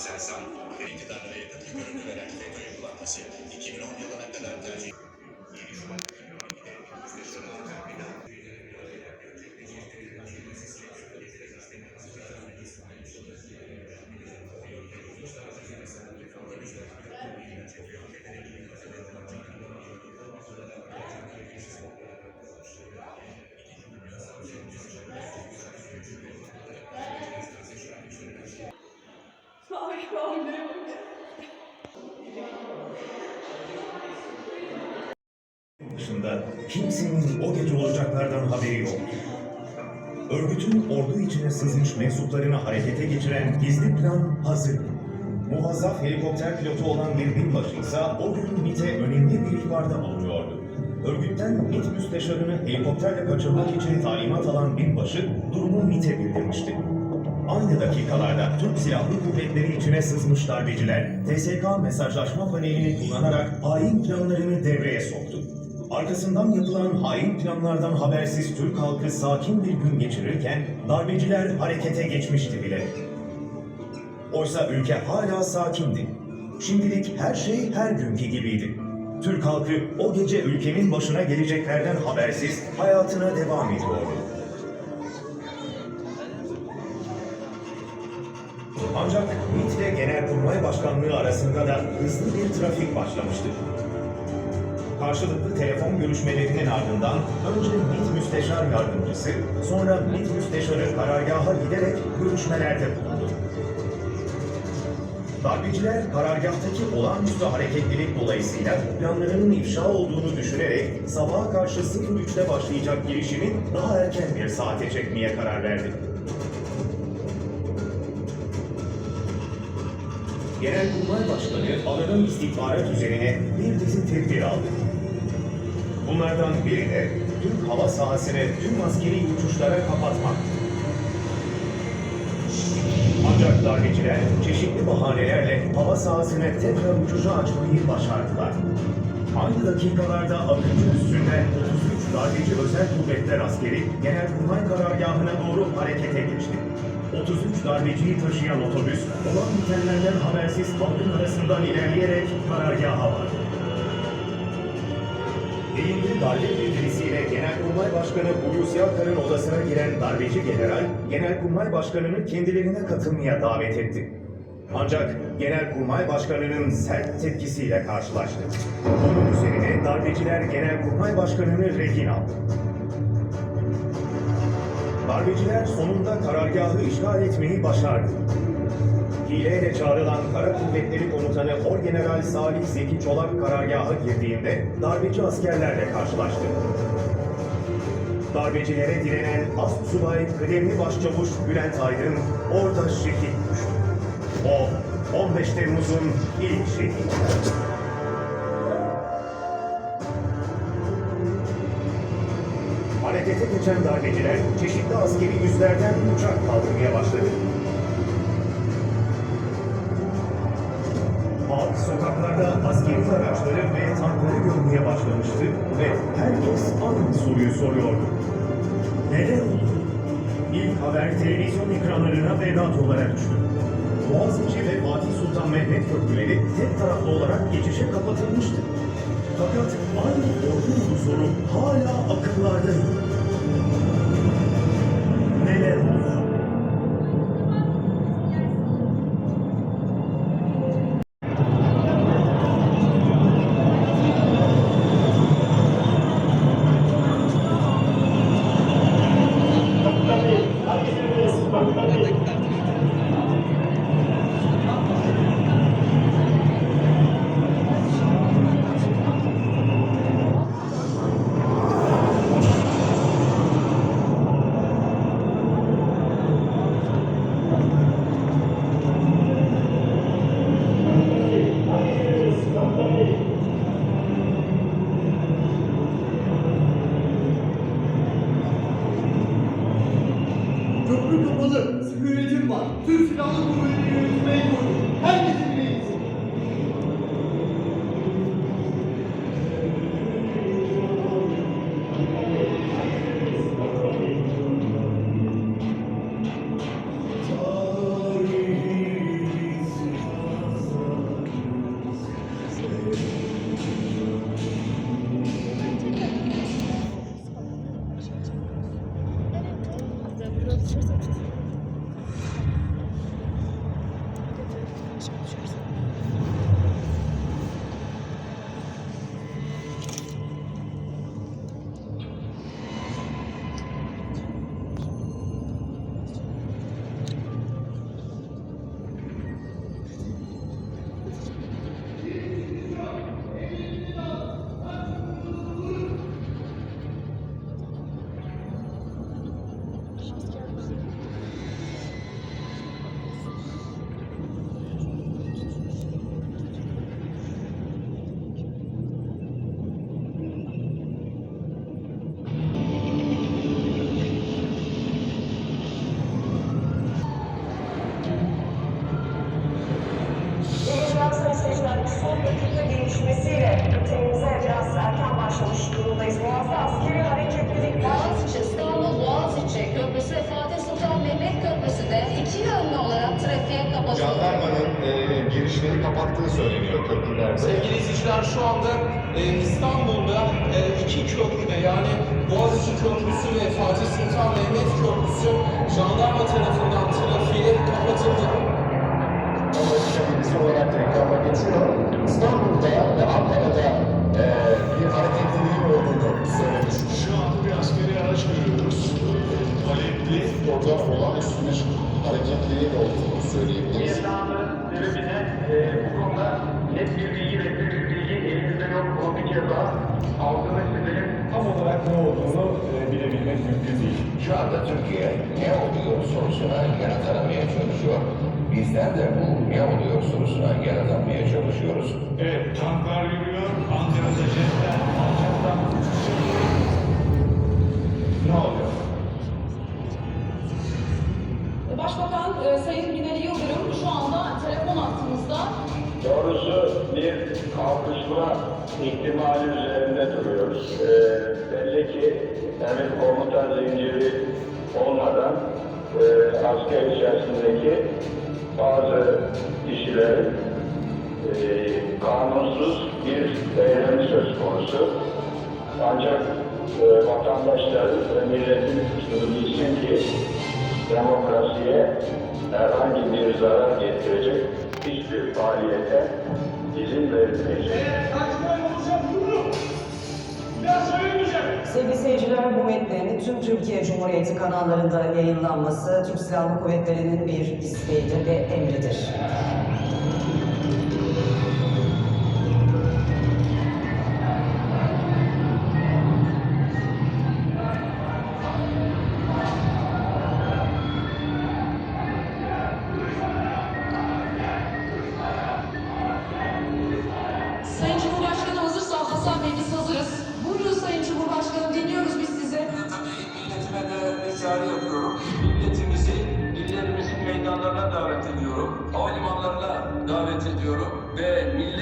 ASELSAN ve iktidarlara yakın bir görüntü veren FETÖ yapılanması 2010 yılına kadar tercih 7 Şubat kimsenin o gece olacaklardan haberi yok. Örgütün ordu içine sızmış mensuplarını harekete geçiren gizli plan hazır. Muvazzaf helikopter pilotu olan bir binbaşı ise o gün MİT'e önemli bir ihbarda bulunuyordu. Örgütten MİT müsteşarını helikopterle kaçırmak için talimat alan binbaşı durumu MİT'e bildirmişti. Aynı dakikalarda Türk Silahlı Kuvvetleri içine sızmış darbeciler, TSK mesajlaşma panelini kullanarak hain planlarını devreye soktu. Arkasından yapılan hain planlardan habersiz Türk halkı sakin bir gün geçirirken darbeciler harekete geçmişti bile. Oysa ülke hala sakindi. Şimdilik her şey her günkü gibiydi. Türk halkı o gece ülkenin başına geleceklerden habersiz hayatına devam ediyordu. Ancak MİT ve Genelkurmay Başkanlığı arasında da hızlı bir trafik başlamıştı. Karşılıklı telefon görüşmelerinin ardından önce MİT Müsteşar Yardımcısı, sonra MİT Müsteşarı karargaha giderek görüşmelerde bulundu. Darbeciler karargahtaki olağanüstü hareketlilik dolayısıyla planlarının ifşa olduğunu düşünerek sabaha karşı 03'te başlayacak girişimi daha erken bir saate çekmeye karar verdi. Genelkurmay Başkanı alınan istihbarat üzerine bir dizi tedbir aldı. Bunlardan biri de Türk hava sahasını tüm askeri uçuşlara kapatmak. Ancak darbeciler çeşitli bahanelerle hava sahasını tekrar uçuşa açmayı başardılar. Aynı dakikalarda Akıncı üstünden 33 darbeci özel kuvvetler askeri Genelkurmay karargahına doğru harekete geçti. 33 darbeciyi taşıyan otobüs olan bitenlerden habersiz halkın arasından ilerleyerek karargaha vardı. Elinde darbe bildirisiyle Genelkurmay Başkanı Hulusi Akar'ın odasına giren darbeci general, Genelkurmay Başkanı'nı kendilerine katılmaya davet etti. Ancak Genelkurmay Başkanı'nın sert tepkisiyle karşılaştı. Bunun üzerine darbeciler Genelkurmay Başkanı'nı rehin aldı. Darbeciler sonunda karargahı işgal etmeyi başardı. Hileyle çağrılan Kara Kuvvetleri Komutanı Orgeneral Salih Zeki Çolak karargaha girdiğinde darbeci askerlerle karşılaştı. Darbecilere direnen Astsubay Kıdemli Başçavuş Bülent Aydın orada şehit düştü. O 15 Temmuz'un ilk şehidi. Harekete geçen darbeciler çeşitli askeri yüzlerden uçak kaldırmaya başladı. Halk sokaklarda askeri araçları ve tankları görmeye başlamıştı ve herkes aynı soruyu soruyordu. Neden oldu? İlk haber televizyon ekranlarına Vedat olarak düştü. Boğaziçi ve Fatih Sultan Mehmet köprüleri tek taraflı olarak geçişe kapatılmıştı. Fakat aynı korkunç soru hala akıllardaydı. cheers seyirciler, son dakika gelişmesiyle bültenimize biraz erken başlamış durumdayız. Boğaz'da askeri hareketlilik var. Boğaziçi, İstanbul Boğaziçi Köprüsü ve Fatih Sultan Mehmet Köprüsü de iki yönlü olarak trafiğe kapatıldı. Jandarmanın e, girişleri kapattığı söyleniyor köprülerde. Sevgili izleyiciler şu anda e, İstanbul'da e, iki köprüde yani Boğaziçi Köprüsü ve Fatih Sultan Mehmet Köprüsü jandarma tarafından trafiğe kapatıldı. Şehirlisi olarak reklama geçiyor. İstanbul'da ve Ankara'da e, bir hareketliliğin olduğunu söylemiş. Şu anda bir askeri araç görüyoruz. Halepli. Orada olağanüstü bir hareketliliğin olduğunu söyleyebiliriz. Vietnam'ın sebebine e, bu konuda net bir. O bir kez daha altını çizelim. tam olarak ne olduğunu e, bilebilmek mümkün değil. Şu anda Türkiye ne oluyor sorusuna yanıt aramaya çalışıyor. Bizden de bu ne oluyor sorusuna yanıt aramaya çalışıyoruz. Evet, tanklar yürüyor, Ankara'da jetler, alçaktan kalkışma ihtimali üzerinde duruyoruz. E, belli ki evet komuta zinciri olmadan e, asker içerisindeki bazı kişilerin e, kanunsuz bir eylemi söz konusu. Ancak e, vatandaşların ve milletin bilsin ki demokrasiye herhangi bir zarar getirecek hiçbir faaliyete izin verilmeyecek. Sevgili seyirciler, bu metnin tüm Türkiye Cumhuriyeti kanallarında yayınlanması Türk Silahlı Kuvvetleri'nin bir isteğidir ve emridir.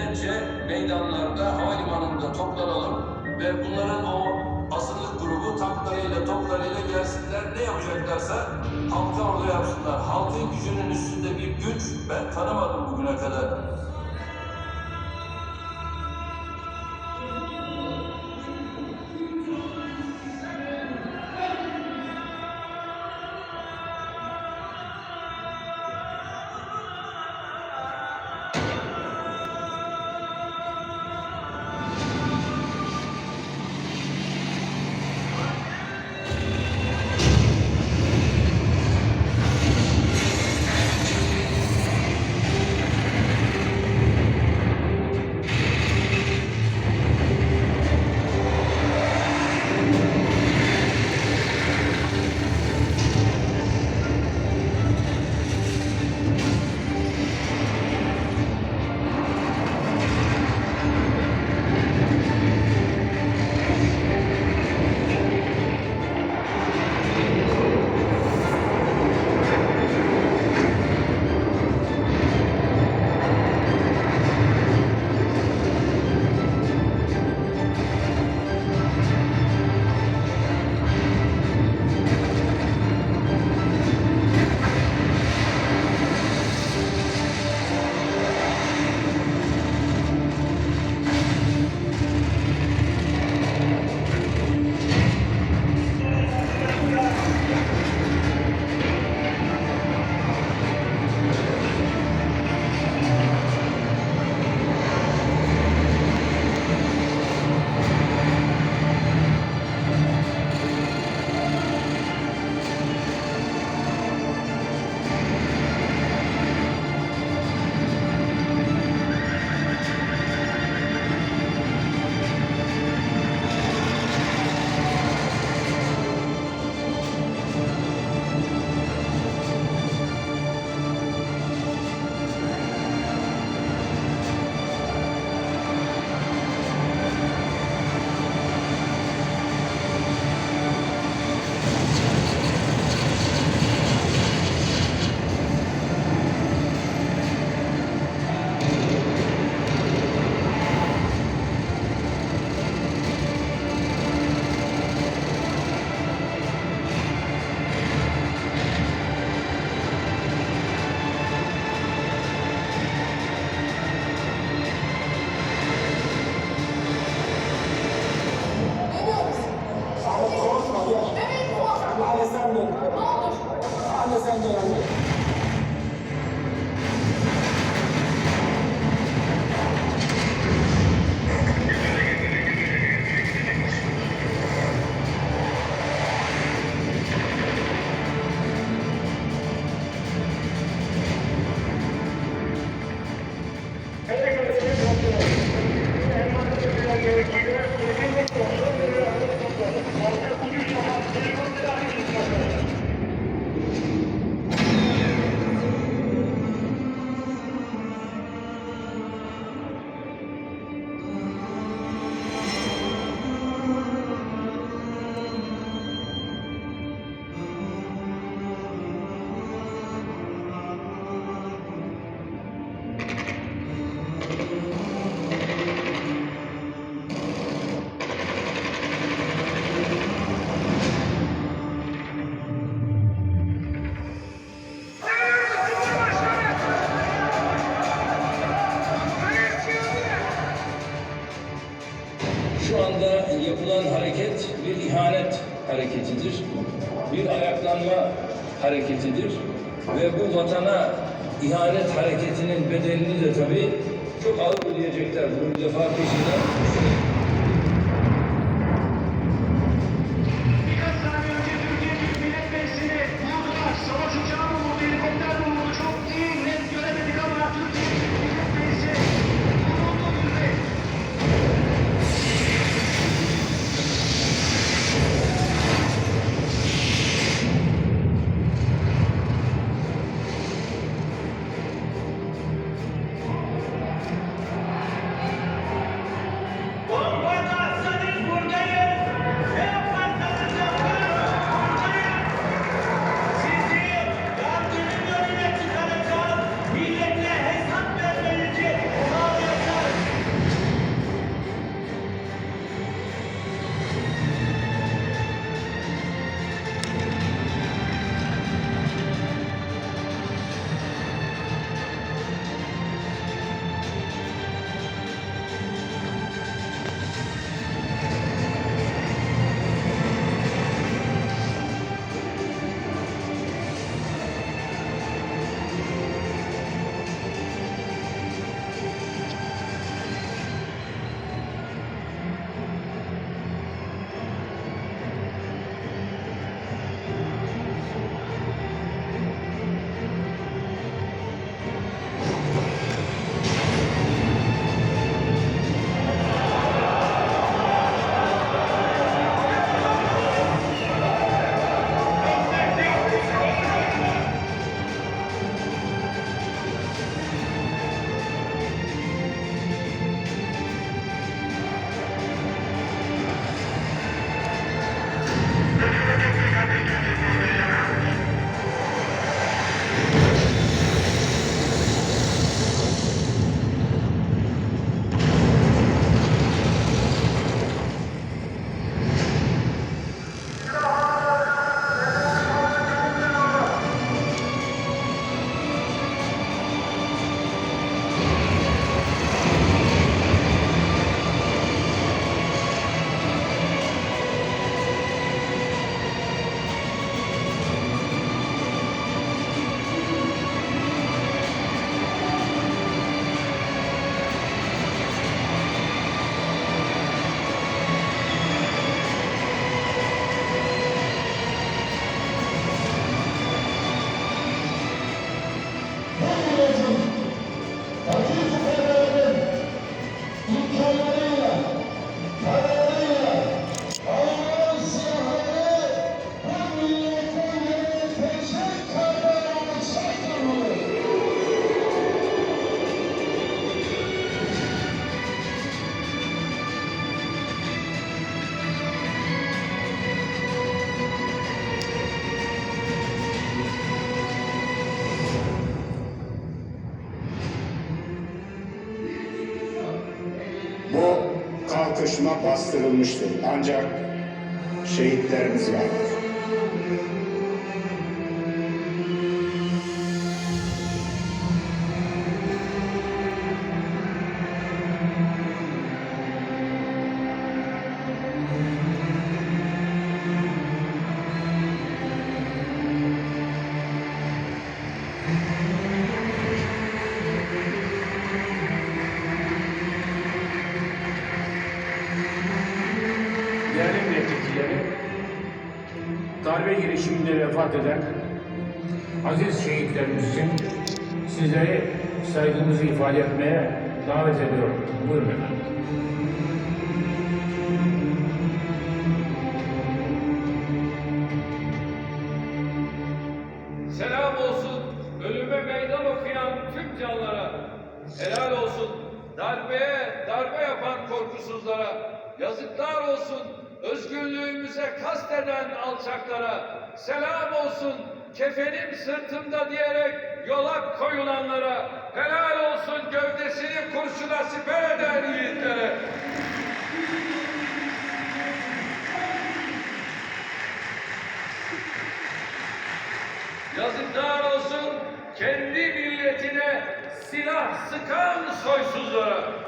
Milletçe meydanlarda, havalimanında toplanalım. Ve bunların o azınlık grubu tanklarıyla, toplarıyla gelsinler. Ne yapacaklarsa halka orada yapsınlar. Halkın gücünün üstünde bir güç ben tanımadım bugüne kadar. Bastırılmıştır. Ancak şehitlerimiz vardır. Vefat eden aziz şehitlerimiz için sizleri saygımızı ifade etmeye davet ediyorum. Buyurun efendim. Selam olsun ölüme meydan okuyan tüm canlara. Helal olsun darbeye darbe yapan korkusuzlara. Yazıklar olsun özgürlüğümüze kasteden alçaklara. Selam olsun kefenim sırtımda diyerek yola koyulanlara. Helal olsun gövdesini kurşuna siper eden yiğitlere. Yazıklar olsun kendi milletine silah sıkan soysuzlara.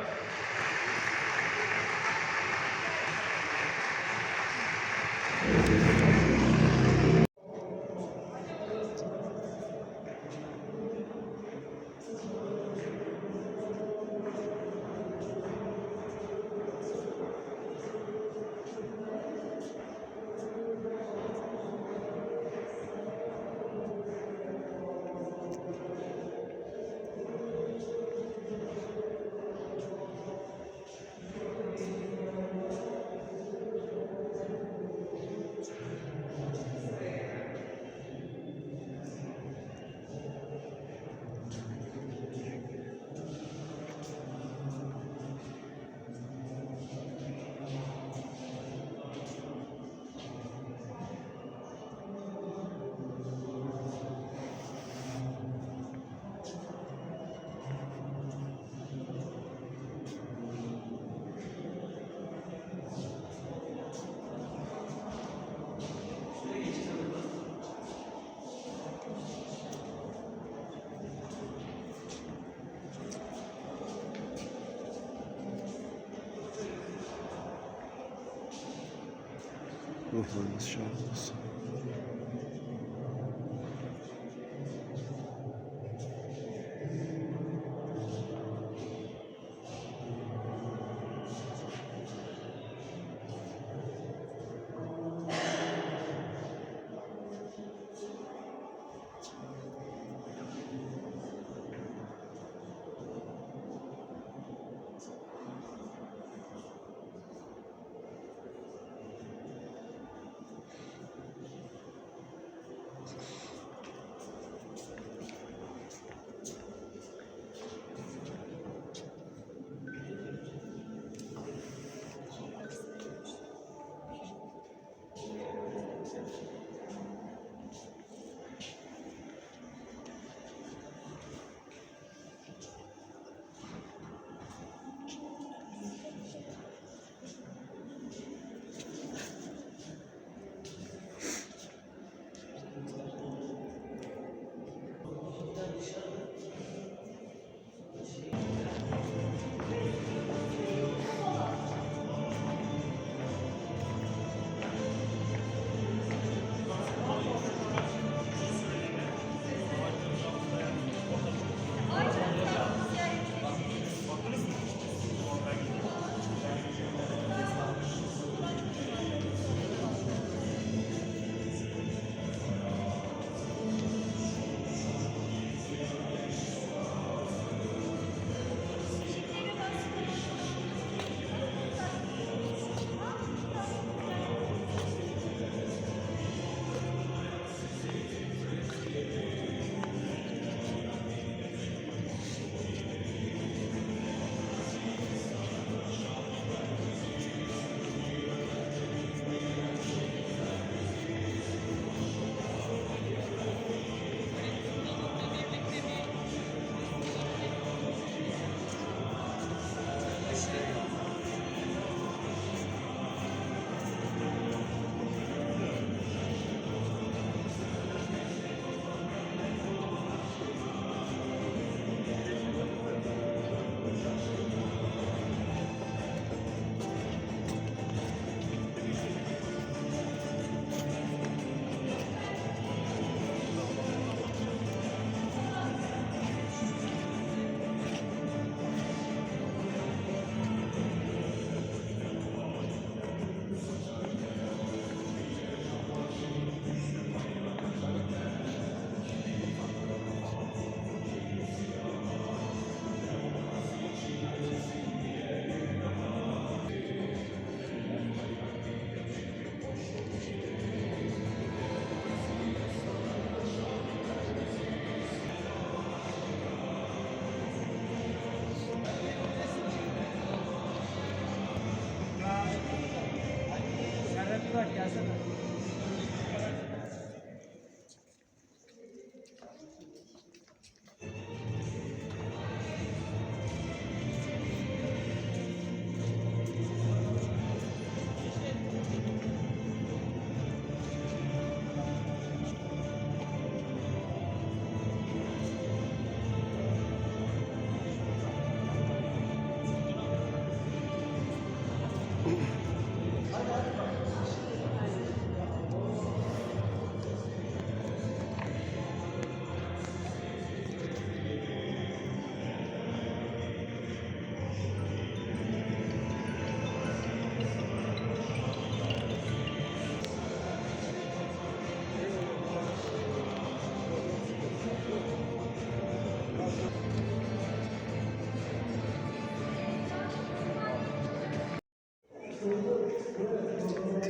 louvando-os, chamamos.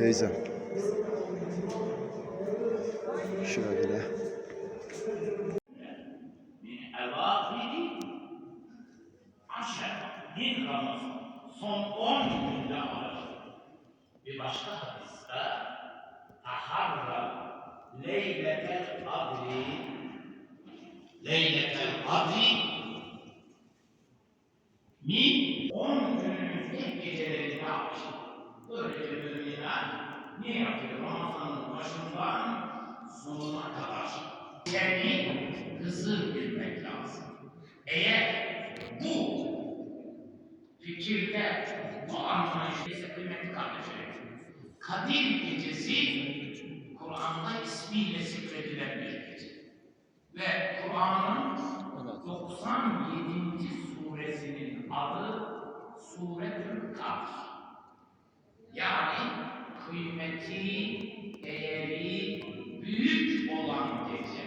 Teyzem. Şöyle. Bin Ramazan son 10 günde alır. Bir başka hadiste taharra leyletel kadri leyletel sonuna kadar yani hızır bilmek lazım. Eğer bu fikirde bu anlayışta ise kıymetli kardeşlerim, Kadir gecesi Kur'an'da ismiyle zikredilen bir gece. Ve Kur'an'ın 97. suresinin adı Suretül Kadir. Yani kıymeti, değeri büyük olan gece,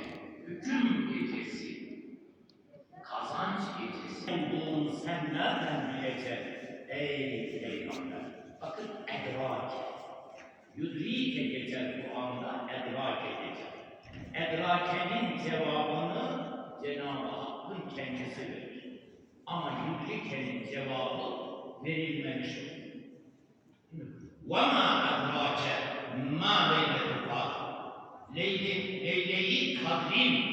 hüküm gecesi, kazanç gecesi. Olduğunu sen nereden bileceksin ey peygamber? Bakın edrake. Yudrike geçer Kur'an'da edrake geçer. Edrakenin cevabını Cenab-ı Hakk'ın kendisi verir. Ama yudrikenin cevabı verilmemiş olur. وَمَا أَدْرَاكَ مَا لَيْلَةُ Leyli, Leyle'yi kadrin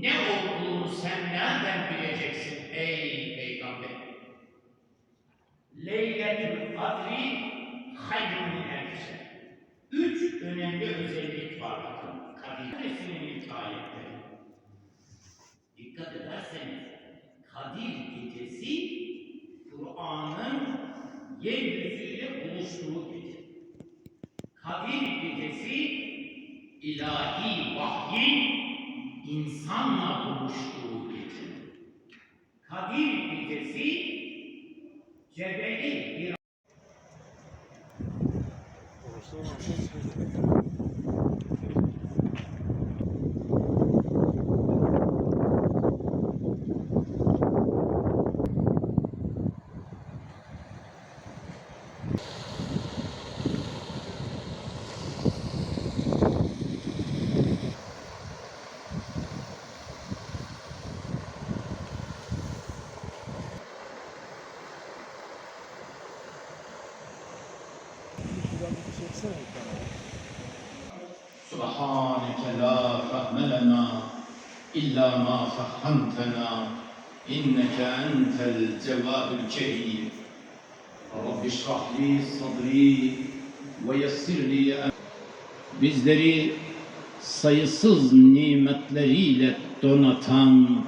ne olduğunu sen nereden bileceksin ey peygamber? Leyletül kadri hayrun elbise. Üç önemli özellik var bakın. Kadir Resulü'nün ayetleri. Dikkat ederseniz Kadir gecesi Kur'an'ın yeryüzüyle buluştuğu gece. Kadir gecesi ilahi vahyin insanla buluştuğu gece. Kadir gecesi cebeli bir إلا ما فهمتنا إنك أنت الجواد الكريم رب اشرح لي صدري ويسر لي أمري. Bizleri sayısız nimetleriyle donatan